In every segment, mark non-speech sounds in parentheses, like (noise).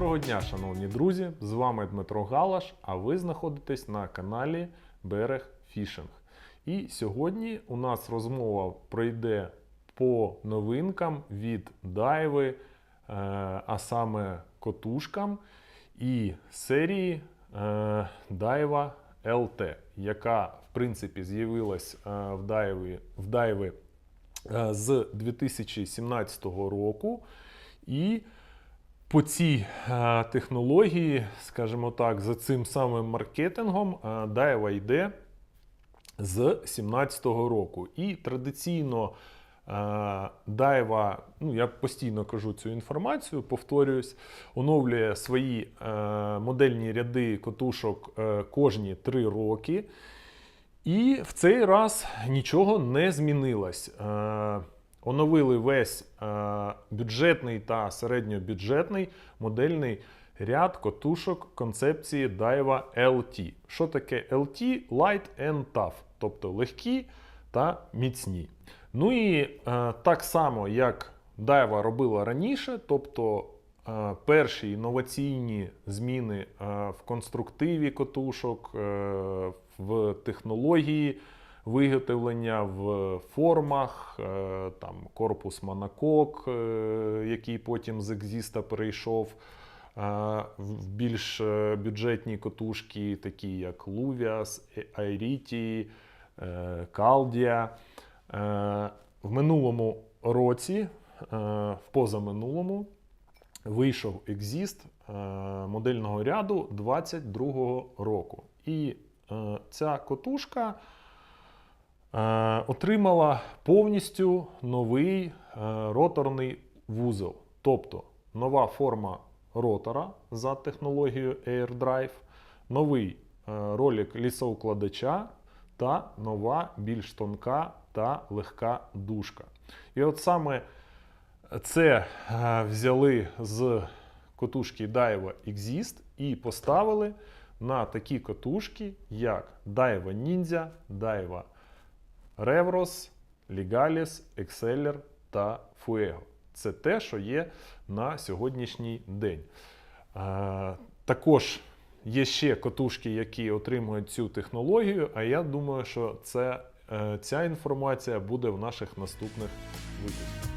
Доброго дня, шановні друзі! З вами Дмитро Галаш, а ви знаходитесь на каналі Берег Фішинг. І сьогодні у нас розмова пройде по новинкам від Дайви, е, а саме котушкам і серії е, Дайва LT, яка в принципі з'явилась е, в Дайві, в Дайви е, з 2017 року. І по цій е, технології, скажімо так, за цим самим маркетингом е, Дайва йде з 2017 року. І традиційно е, Дайва, ну я постійно кажу цю інформацію, повторююсь, оновлює свої е, модельні ряди котушок е, кожні 3 роки. І в цей раз нічого не змінилось. Оновили весь е, бюджетний та середньобюджетний модельний ряд котушок концепції Daiwa LT. Що таке LT? Light and Tough, тобто легкі та міцні. Ну і е, так само, як Daiwa робила раніше, тобто е, перші інноваційні зміни е, в конструктиві котушок, е, в технології виготовлення в формах, е, там корпус монокок, е, який потім з екзіста перейшов е, в більш бюджетні котушки, такі як е, Caldia. Е, В минулому році, в позаминулому, вийшов екзіст модельного ряду 22 року. І ця котушка отримала повністю новий е, роторний вузол. Тобто нова форма ротора за технологією AirDrive, новий е, ролик лісоукладача та нова більш тонка та легка дужка. І от саме це е, взяли з котушки Daiwa Exist і поставили на такі котушки, як Daiwa Ninja, Daiwa Revros, Legalis, Exceller та Fuego. Це те, що є на сьогоднішній день. Е, Також є ще котушки, які отримують цю технологію, а я думаю, що це, е, ця інформація буде в наших наступних випусках.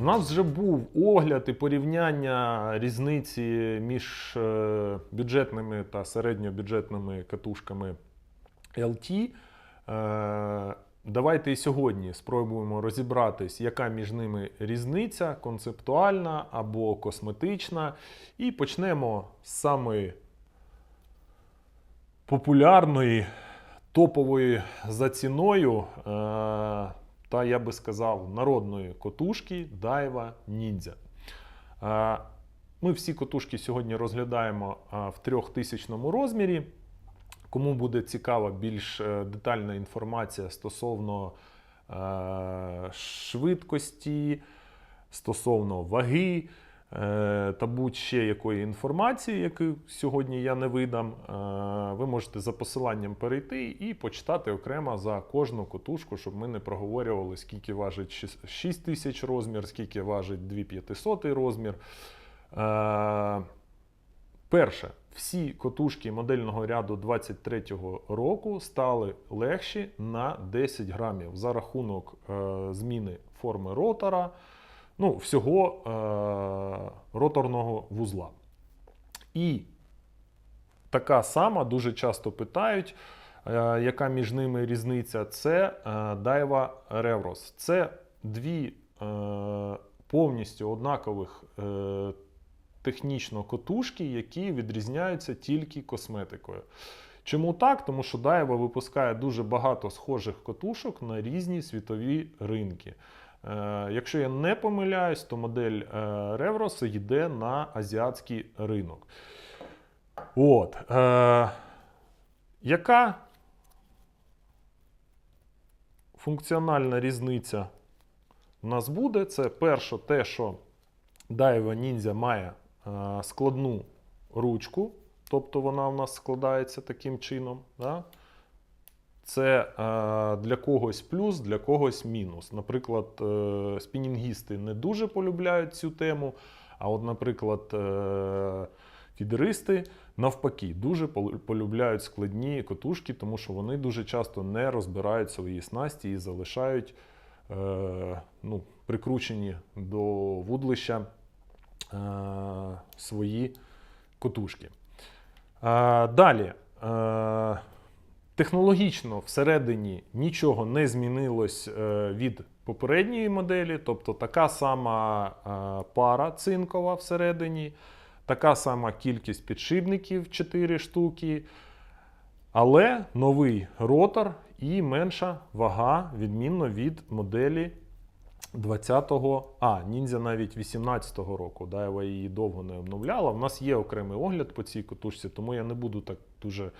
У нас вже був огляд і порівняння різниці між е, бюджетними та середньобюджетними катушками LT. Е, Давайте і сьогодні спробуємо розібратись, яка між ними різниця концептуальна або косметична. І почнемо з самої популярної, топової за ціною. Та я би сказав, народної котушки Дайва Ninja. Е, Ми всі котушки сьогодні розглядаємо е, в 3000 розмірі. Кому буде цікава більш е, детальна інформація стосовно швидкості, стосовно ваги та будь-ще якої інформації, яку сьогодні я не видам, е, ви можете за посиланням перейти і почитати окремо за кожну котушку, щоб ми не проговорювали, скільки важить 6 тисяч розмір, скільки важить 2500 розмір. Е, Перше, всі котушки модельного ряду 23-го року стали легші на 10 грамів за рахунок е, зміни форми ротора, ну, всього е, роторного вузла. І така сама дуже часто питають, е, яка між ними різниця, це е, Daiwa Revros. Це дві е, повністю однакових е, технічно котушки, які відрізняються тільки косметикою. Чому так? Тому що Daiwa випускає дуже багато схожих котушок на різні світові ринки. Е, якщо я не помиляюсь, то модель е, Revros йде на азіатський ринок. От. Е, яка функціональна різниця в нас буде? Це перше те, що Daiwa Ninja має складну ручку, тобто вона у нас складається таким чином. Да? Це е, для когось плюс, для когось мінус. Наприклад, е, спінінгісти не дуже полюбляють цю тему, а от, наприклад, е, фідеристи навпаки дуже полюбляють складні котушки, тому що вони дуже часто не розбирають свої снасті і залишають ну, прикручені до вудлища свої котушки. Далі. Технологічно всередині нічого не змінилось е, від попередньої моделі, тобто така сама е, пара цинкова всередині, така сама кількість підшипників 4 штуки, але новий ротор і менша вага, відмінно від моделі 20-го, а, Ninja навіть 18-го року. Дайва її довго не обновляла. У нас є окремий огляд по цій котушці, тому я не буду так дуже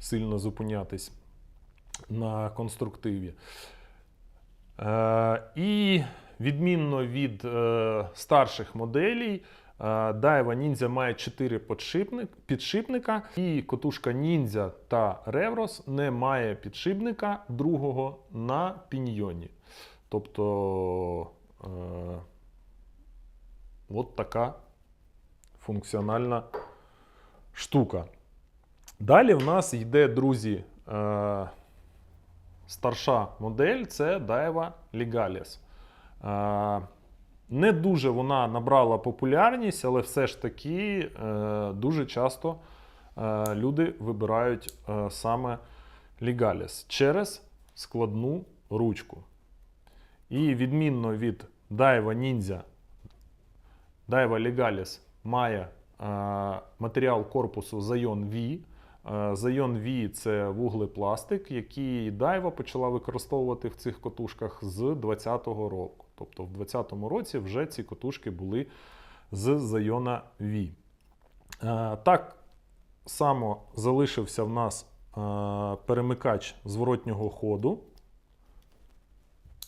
сильно зупинятись на конструктиві. Е, і відмінно від е, старших моделей, е, Daiwa Ninja має 4 підшипника, і котушка Ninja та Revros не має підшипника другого на піньйоні. Тобто е, от така функціональна штука. Далі в нас йде, друзі, е, старша модель це Daiwa Legalis. Е, не дуже вона набрала популярність, але все ж таки е, дуже часто люди вибирають саме Legalis через складну ручку. І відмінно від Daiwa Ninja, Daiwa Legalis має матеріал корпусу Zion V. Zion V це вуглепластик, який Daiwa почала використовувати в цих котушках з 2020 року. Тобто в 2020 році вже ці котушки були з Zion V. Так само залишився в нас перемикач зворотнього ходу,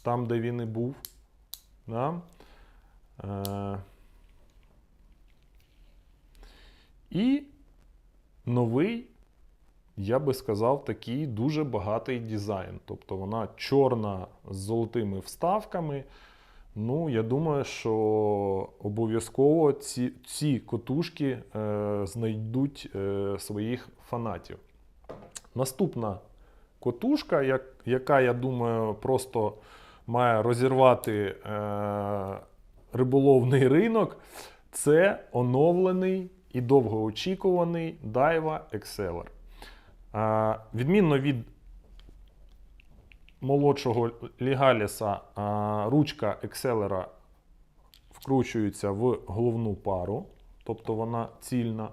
там, де він і був. Да? І новий, я би сказав, такий дуже багатий дизайн. Тобто вона чорна з золотими вставками. Ну, я думаю, що обов'язково ці, ці котушки е, знайдуть е, своїх фанатів. Наступна котушка, як, яка, я думаю, просто має розірвати е, риболовний ринок, це оновлений і довгоочікуваний Daiwa Exceller. Відмінно від молодшого Лігаліса, ручка Exceller вкручується в головну пару, тобто вона цільна.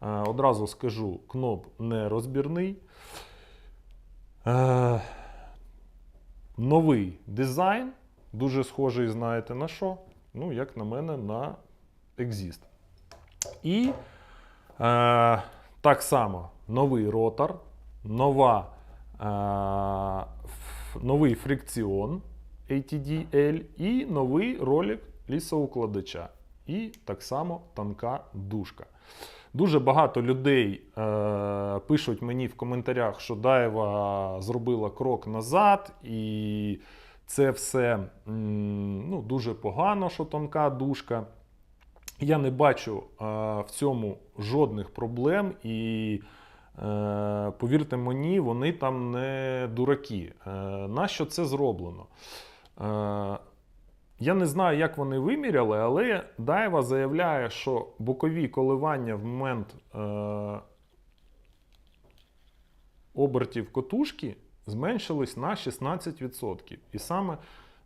Одразу скажу, кноп не розбірний. Новий дизайн, дуже схожий, знаєте на що? Ну, як на мене, на Exist. І е, так само новий ротор, нова, е, новий фрикціон ATD-L і новий ролик лісоукладача. І так само тонка дужка. Дуже багато людей е, пишуть мені в коментарях, що Даєва зробила крок назад, і це все м, ну, дуже погано, що тонка дужка. Я не бачу е, в цьому жодних проблем, і повірте мені, вони там не дураки. Е, нащо це зроблено? Е, я не знаю, як вони виміряли, але Дайва заявляє, що бокові коливання в момент е, обертів котушки зменшились на 16%. І саме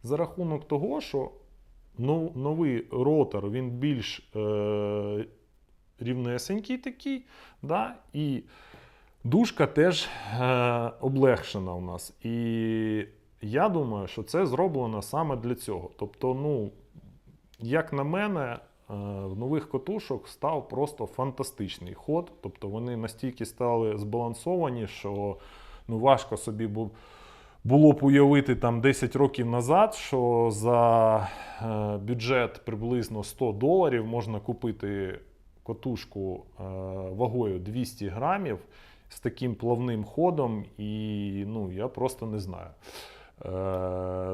за рахунок того, що новий ротор він більш е, рівнесенький такий, да, і дужка теж е, облегшена у нас. І я думаю, що це зроблено саме для цього. Тобто, ну, як на мене, е, в нових котушок став просто фантастичний ход. Тобто вони настільки стали збалансовані, що ну, важко собі бу- було б уявити там 10 років назад, що за е, бюджет приблизно 100 доларів можна купити котушку е, вагою 200 грамів з таким плавним ходом, і ну, я просто не знаю. Е,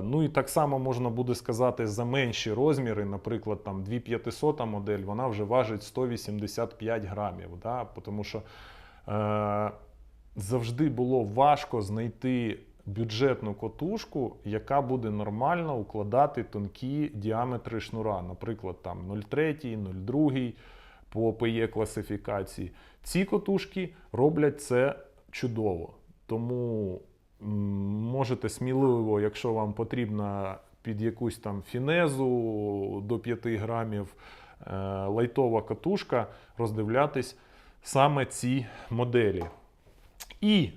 ну і так само можна буде сказати за менші розміри, наприклад, там 2500 модель, вона вже важить 185 грамів. Да? Тому що е, завжди було важко знайти бюджетну котушку, яка буде нормально укладати тонкі діаметри шнура, наприклад, там 0,3, 0,2 по PE класифікації. Ці котушки роблять це чудово. Тому можете сміливо, якщо вам потрібна під якусь там фінезу до 5 грамів е, лайтова катушка, роздивлятись саме ці моделі. І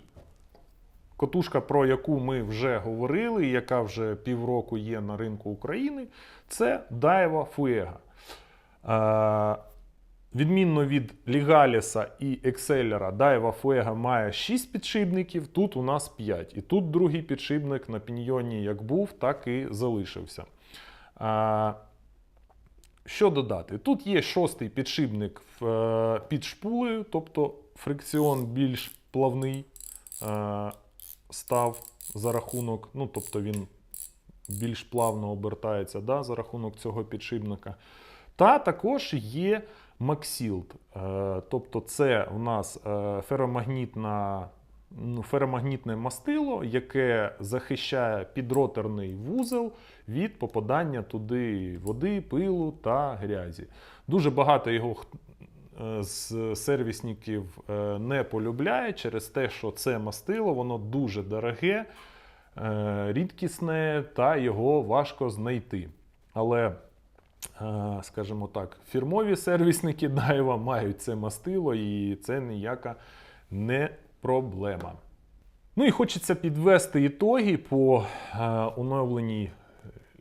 котушка, про яку ми вже говорили, яка вже півроку є на ринку України, це Daiwa Fuega. Відмінно від Лігаліса і Екселера, Daiwa Fuega має 6 підшипників, тут у нас 5. І тут другий підшипник на піньйоні як був, так і залишився. Що додати? Тут є шостий підшипник е, під шпулею, тобто фрикціон більш плавний е, став за рахунок, ну тобто він більш плавно обертається да, за рахунок цього підшипника. Та також є Максілд. Е, Тобто, це у нас е, феромагнітна, ну, феромагнітне мастило, яке захищає підроторний вузол від попадання туди води, пилу та грязі. Дуже багато його е, з сервісників не полюбляє через те, що це мастило, воно дуже дороге, рідкісне та його важко знайти. Але скажімо так, фірмові сервісники (laughs) Дайва мають це мастило, і це ніяка не проблема. Ну і хочеться підвести ітоги по е, оновленій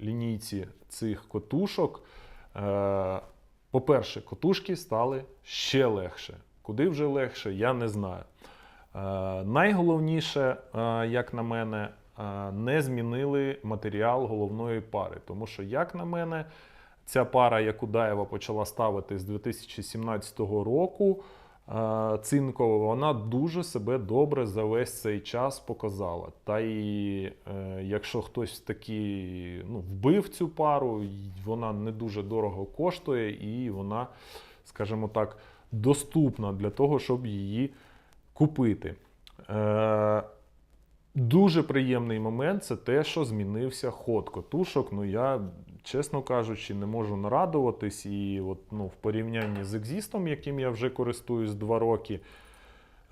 лінійці цих котушок. Е, по-перше, котушки стали ще легше. Куди вже легше, я не знаю. Е, найголовніше, е, як на мене, е, не змінили матеріал головної пари. Тому що, як на мене, ця пара, яку Даєва почала ставити з 2017 року, е, цинкова, вона дуже себе добре за весь цей час показала. Та і е, якщо хтось таки ну, вбив цю пару, вона не дуже дорого коштує, і вона, скажімо так, доступна для того, щоб її купити. Е, Дуже приємний момент це те, що змінився ход котушок. Ну я, чесно кажучи, не можу нарадуватись. І от, ну, в порівнянні з екзістом, яким я вже користуюсь два роки,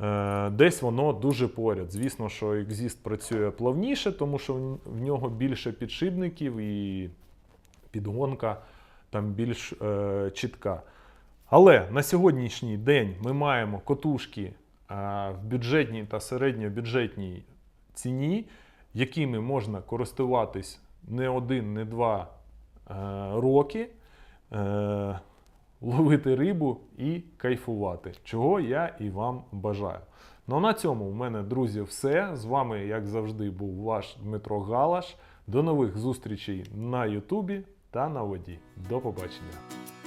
е, десь воно дуже поряд. Звісно, що екзіст працює плавніше, тому що в- нього більше підшипників і підгонка там більш е, чітка. Але на сьогоднішній день ми маємо котушки е, в бюджетній та середньобюджетній ціні, якими можна користуватись не один, не два роки, е, ловити рибу і кайфувати, чого я і вам бажаю. Ну на цьому в мене, друзі, все. З вами, як завжди, був ваш Дмитро Галаш. До нових зустрічей на Ютубі та на воді. До побачення!